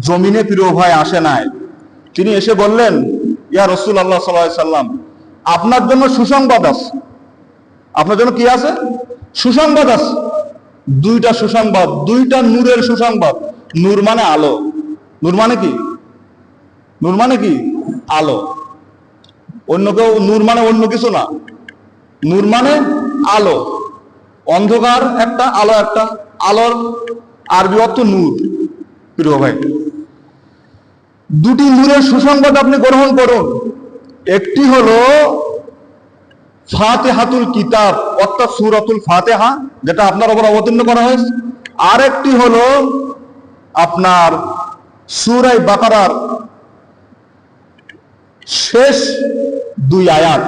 জমিনে প্রিয় ভাই আসে নাই। তিনি এসে বললেন, ইয়া রসুল আল্লাহ সাল্লাম, আপনার জন্য সুসংবাদ আছে। আপনার জন্য কি আছে? সুসংবাদ আছে। দুইটা সুসংবাদ, দুইটা নূরের সুসংবাদ। নূর মানে আলো। নূর মানে কি? নূর মানে কি? আলো। অন্য কেউ, নূর মানে অন্য কিছু না। নূর মানে আলো। অন্ধকার একটা, আলো একটা। আলোর আরবি অর্থ নূর, প্রিয় ভাই। দুটি নূরের সুসংবাদ আপনি গ্রহণ করুন। একটি হলো ফাতেহাতুল কিতাব, অর্থাৎ সুরাতুল ফাতেহা, যেটা আপনার উপর অবতীর্ণ করা হয়েছে। আর একটি হলো আপনার সুরাই বাকারার শেষ দুই আয়াত।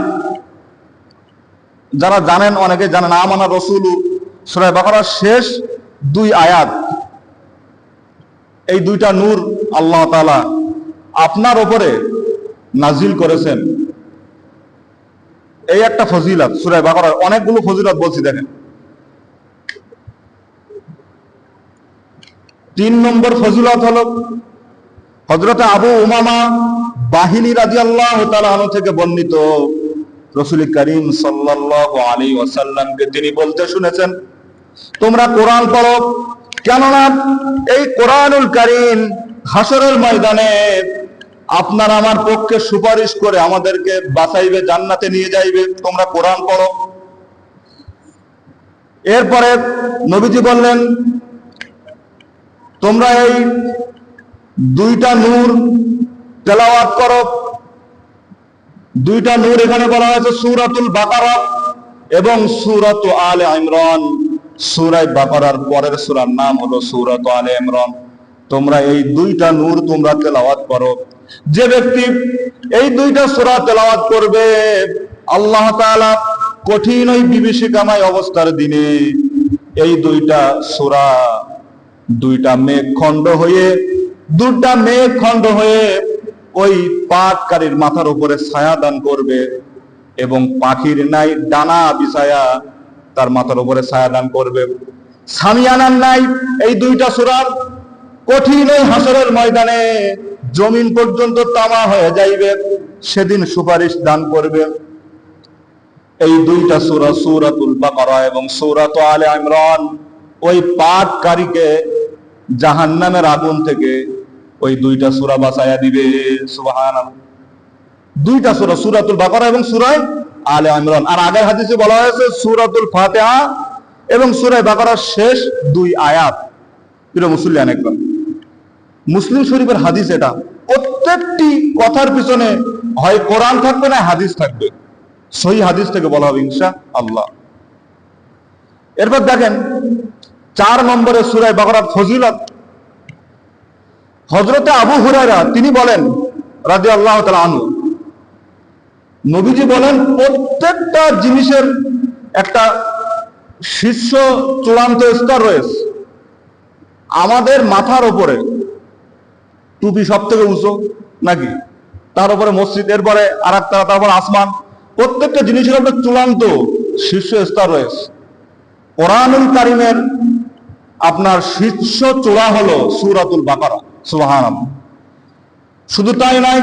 যারা জানেন, অনেকে জানেন, আমানা রসুল সুরাই বাকারার শেষ দুই আয়াত। এই দুইটা নূর আল্লাহ তাআলা আপনার ওপরে নাজিল করেছেন। এই একটা ফজিলত সুরাই বাকারার অনেকগুলো ফজিলত বলছি দেখেন। তিন নম্বর ফজিলত হলো হজরতে আবু উমামা বাহিনী রাজি আল্লাহ থেকে বর্ণিত। রসুল করিম আলাইহি ওয়াসাল্লামকে তিনি বলতে শুনেছেন, তোমরা কোরআন পড়ো। কেননা এই কোরআনুল করিম হাসরের ময়দানে আপনার আমার পক্ষে সুপারিশ করে আমাদেরকে বাঁচাইবে, জান্নাতে নিয়ে যাইবে। তোমরা কোরআন পড়ো। এরপরে নবীজি বললেন, তোমরা এই দুইটা নূর তেলাওয়াত করো। দুইটা নূর এখানে বলা হয়েছে, সুরাতুল বাকারা এবং সুরাত আলে ইমরান। সুরাই বাকারার পরের সুরার নাম হলো সুরাত আলে ইমরান। তোমরা এই দুইটা নূর তোমরা তেলাওয়াত করো। যে ব্যক্তি এই দুইটা সূরা তেলাওয়াত করবে, আল্লাহ তাআলা কঠিন ওই বিভীষিকাময় অবস্থার দিনে এই দুইটা সূরা, দুইটা মেঘ খণ্ড হয়ে দুটা মেঘ খণ্ড হয়ে ওই পাটকারীর মাথার উপরে ছায়া দান করবে এবং পাখির নাই ডানা বিছায়া তার মাথার উপরে ছায়া দান করবে। সামিয়ানার নাই এই দুইটা সুরার কঠিন ওই হাসরের ময়দানে জমিন পর্যন্ত তামা হয়ে যাইবে, সেদিন সুপারিশ দান করবে। এই দুইটা সূরা সূরাতুল বাকারা এবং সূরাত আলে ইমরান, ওই পাটকারীকে জাহান্নামের আগুন থেকে ওই দুইটা সূরা বাঁচায়া দিবে। সুবহানাল্লাহ। দুইটা সূরা, সূরাতুল বাকারা এবং সূরায় আলে ইমরান। আর আগের হাদিসে বলা হয়েছে সুরাতুল ফাতিহা এবং সূরায় বাকারার শেষ দুই আয়াত। প্রিয় মুসলিয়ান একদম মুসলিম শরীফের হাদিস এটা। প্রত্যেকটি কথার পিছনে হয় কোরআন থাকবে না, হাদিস থাকবে। সহি হাদিস থেকে বলা হবে ইনশা আল্লাহ। এরপর দেখেন, চার নম্বরে সুরায় বাকরার ফজিলত। হজরতে আবু হুরায়রা, তিনি বলেন রাজি আল্লাহ আনু নবীজি বলেন, প্রত্যেকটা জিনিসের একটা শীর্ষ চূড়ান্ত স্তর রয়েছে। আমাদের মাথার উপরে টুপি সব থেকে উঁচু, নাকি? তার উপরে মসজিদ, এরপরে আর একটা তারপর আসমান। প্রত্যেকটা জিনিসের একটা চূড়ান্ত শীর্ষ স্তর রয়েছে। কোরআনুল কারিমের আপনার শীর্ষ চূড়া হলো সুরাতুল বাকারা সুবাহান শুধু তাই নয়,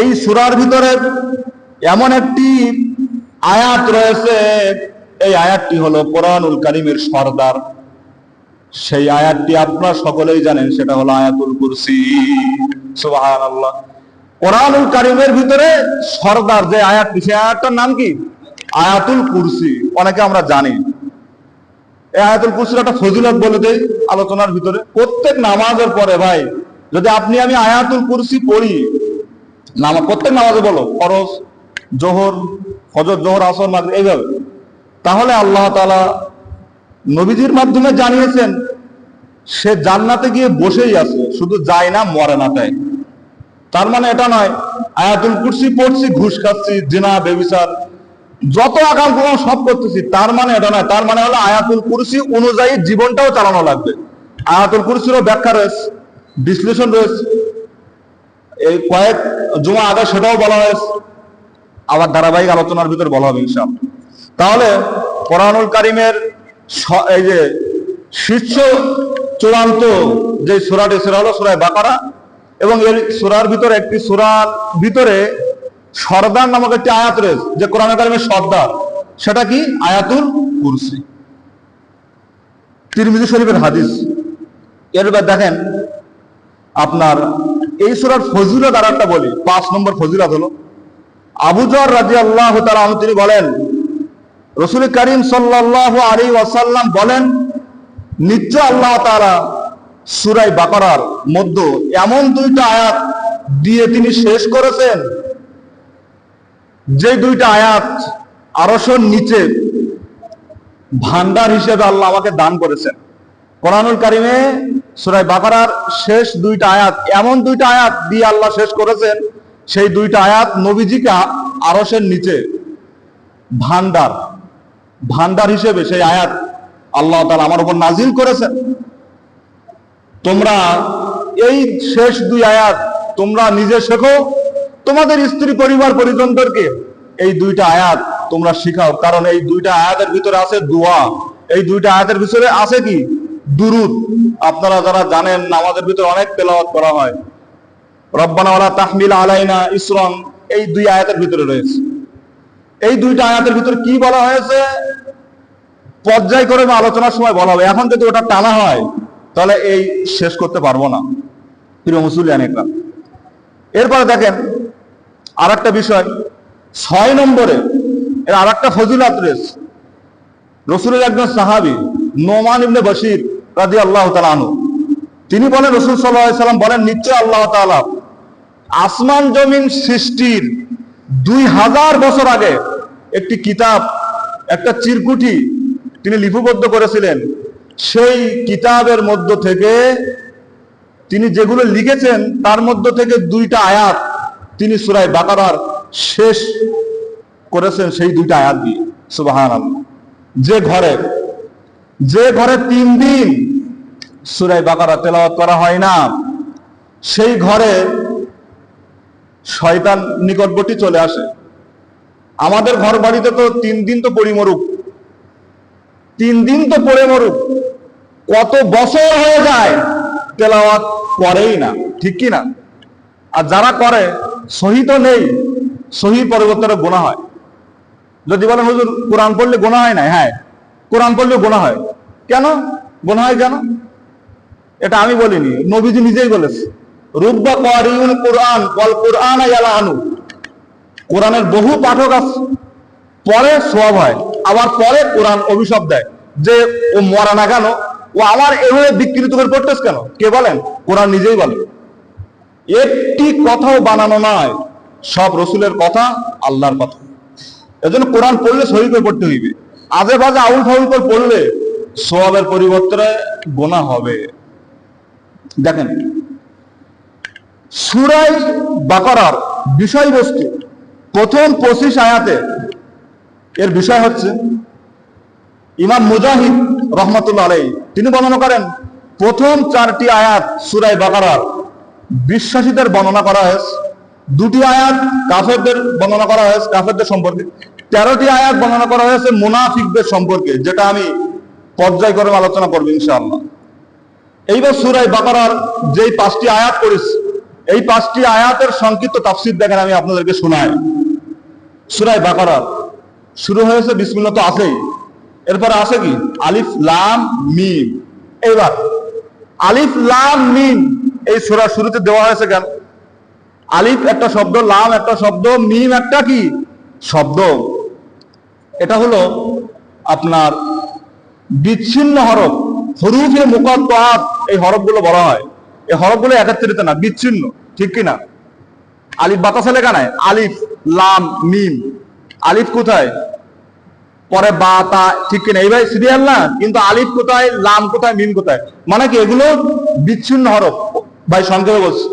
এই সুরার ভিতরে এমন একটি আয়াত রয়েছে, এই আয়াতটি হলো কোরআনুল কারিমের সর্দার। সেই আয়াতটি আপনারা সকলেই জানেন, সেটা হলো আয়াতুল কুরসি। সুবহানাল্লাহ। কোরআনুল কারিমের ভিতরে সর্দার যে আয়াতটি, সেই আয়াতটার নাম কি? আয়াতুল কুরসি। অনেকে আমরা জানি। এই আয়াতুল কুরসির একটা ফজিলত বলে দেই আলোচনার ভিতরে। প্রত্যেক নামাজের পরে ভাই, যদি আপনি আমি আয়াতুল কুরসি পড়ি, নামা প্রত্যেক নামাজে বলো, ফরজ, জোহর, ফজর, জোহর, আসর, মাগরিব, এইভাবে, তাহলে আল্লাহ তাআলা নবীজির মাধ্যমে জানিয়েছেন, সে জান্নাতে গিয়ে বসেই আছে, শুধু যায় না, মরে না তাই। তার মানে এটা নয়, আয়াতুল কুরসি পড়ছি, ঘুষ খাচ্ছি, জিনা, বেবিচার, যত আকাম সব করতেছি, তার মানে এটা নয়, তার মানে হলো আয়াতুল কুরসি অনুযায়ী জীবনটাও চালানো লাগবে। আয়াতুল কুরসিরও ব্যাখ্যা রয়েছে, বিশ্লেষণ রয়েছে, এই কয়েক জমা আগে সেটাও বলা হয়েছে, আবার ধারাবাহিক আলোচনার ভিতর বলা হবে ইনশাআল্লাহ। তাহলে কোরআনুল কারিমের এই যে শীর্ষ চূড়ান্ত যে সুরাটি সেটা হলো সুরায় বাকারা, এবং এর সুরার ভিতরে একটি সুরার ভিতরে সর্দার নামক একটি আয়াত রয়েছে, যে কোরআন কারিমের সর্দার। সেটা কি? আয়াতুল কুরসি। তিরমিজি শরীফের হাদিস। এরবার দেখেন, আপনার এই সুরার ফজিলত আর একটা বলি, পাঁচ নম্বর ফজিলত হলো আবুজর রাজি আল্লাহ তিনি বলেন রসুল করিম সাল্লাহ আলী ওয়াসাল্লাম বলেন, নিশ্চয় আল্লাহ তারা সুরাই বাকরার মধ্যে এমন দুইটা আয়াত দিয়ে তিনি শেষ করেছেন। যে দুইটা আয়াত আরশোর নিচে ভান্ডার হিসেবে আল্লাহ আমাকে দান করেছেন। কোরআনুল কারিমে সুরাই বাকারার শেষ দুইটা আয়াত, এমন দুইটা আয়াত দিয়ে আল্লাহ শেষ করেছেন, সেই দুইটা আয়াত নবীজিকে আরসের নিচে ভান্ডার ভান্ডার হিসেবে সেই আয়াত আল্লাহ তাআলা আমার উপর নাজিল করেছেন। তোমরা এই শেষ দুই আয়াত তোমরা নিজে শেখো, তোমাদের স্ত্রী পরিবার পরিজনদেরকে এই দুইটা আয়াত তোমরা শিখাও। কারণ এই দুইটা আয়াতের ভিতরে আছে দোয়া। এই দুইটা আয়াতের ভিতরে আছে কি? দুরুদ। আপনারা যারা জানেন, নামাজের ভিতরে অনেক তেলাওয়াত করা হয়। রব্বানা তাহমিল আলাইনা ইসরন। এই দুই আয়াতের ভিতরে রয়েছে। এই দুইটা আয়াতের ভিতরে কি বলা হয়েছে? পর্যায় পর্যায়ক্রমে আলোচনার সময় বলা হবে। এখন যদি ওটা টানা হয়, তাহলে এই শেষ করতে পারব না। প্রিয় মুসুলিয়ান একরা এরপরে দেখেন আর একটা বিষয়। ছয় নম্বরে এর আর একটা ফজিলাত রয়েছে। রসুলের একজন সাহাবি, নোমান ইবনে বশির রাজি আল্লাহ তালানু তিনি বলেন, রসুল সাল্লাহ সাল্লাম বলেন, নিশ্চয় আল্লাহ তাআলা আসমান জমিন সৃষ্টির দুই হাজার বছর আগে একটি কিতাব, একটা চিরকুটি তিনি লিপিবদ্ধ করেছিলেন। সেই কিতাবের মধ্য থেকে তিনি যেগুলো লিখেছেন, তার মধ্য থেকে দুইটা আয়াত তিনি সুরাই বাকারার শেষ করেছেন, সেই দুইটা আয়াত দিয়ে। সুবাহান যে ঘরে যে ঘরে তিন দিন সুরাই বাকারা তেলাওয়াত করা হয় না, সেই ঘরে শয়তান নিকটবর্তী চলে আসে। আমাদের ঘর বাড়িতে তো তিন দিন তো পড়ি মরুক। তিন দিন তো পড়ে মরুক। কত বছর হয়ে যায় তেলাওয়াত করেই না, ঠিক কি না? আর যারা করে, সহি তো নেই, সহি পরিবর্তনে গোনা হয়। যদি বলেন, হুজুর, কোরআন পড়লে গোনা হয় না? হ্যাঁ কোরআন পড়লে গোনা হয়। কেন? গোনা হয় কেন? এটা আমি বলিনি, নবীজি নিজেই বলেছে। রুব্বা কারিউন কোরআন কল কোরআন আনু কোরআনের বহু পাঠক আছে পরে সব হয়। আবার পরে কোরআন অভিশাপ দেয়। যে, ও মরা না কেন? ও আমার এভাবে বিকৃত করে পড়তেছ কেন? কে বলেন? কোরআন নিজেই বলে। একটি কথাও বানানো নয়। সব রসুলের কথা, আল্লাহর কথা। এজন্য কোরআন পড়লে সহি করে পড়তে হইবে। আজে বাজে আউল ফাউল করে পড়লে সোয়াবের পরিবর্তনে গোনা হবে। দেখেন সুরাই বাকারার বিষয়বস্তু। প্রথম পঁচিশ আয়াতে এর বিষয় হচ্ছে, ইমাম মুজাহিদ রহমতুল্লাহ আলাই তিনি বর্ণনা করেন, প্রথম চারটি আয়াত সুরাই বাকারার বিশ্বাসীদের বর্ণনা করা হয়েছে, দুটি আয়াত কাফেরদের বর্ণনা করা হয়েছে, কাফেরদের সম্পর্কে। তেরোটি আয়াত বর্ণনা করা হয়েছে মুনাফিকদের সম্পর্কে, যেটা আমি পর্যায়ক্রমে আলোচনা করব ইনশাআল্লাহ। এইবার সুরাই বাকারার যেই পাঁচটি আয়াত করেছি এই পাঁচটি আয়াতের সংক্ষিপ্ত তাফসির দেখেন আমি আপনাদেরকে শোনাই। সুরাই বাকারার শুরু হয়েছে, বিসমিল্লাহ তো আছেই। এরপরে আছে কি? আলিফ, লাম, মিম। এইবার, আলিফ, লাম, মিম, এই সুরা শুরুতে দেওয়া হয়েছে কেন? আলিফ একটা শব্দ, লাম একটা শব্দ, মিম একটা কি? শব্দ। এটা হলো আপনার বিচ্ছিন্ন হরফ, হরুফে মুকাত্তাত এই হরফগুলো বলা হয়। এই হরফগুলো একত্রিত না, বিচ্ছিন্ন। ঠিক কিনা? আলিফ বাতাসে লেখা নাই আলিফ, লাম, মিম। আলিফ কোথায়? পরে বা, তা, ঠিক কিনা? এইভাবে সিরিয়াল না, কিন্তু আলিফ কোথায়, লাম কোথায়, মিম কোথায়? মানে কি এগুলো বিচ্ছিন্ন হরফ? ভাই সংক্ষেপে বলছি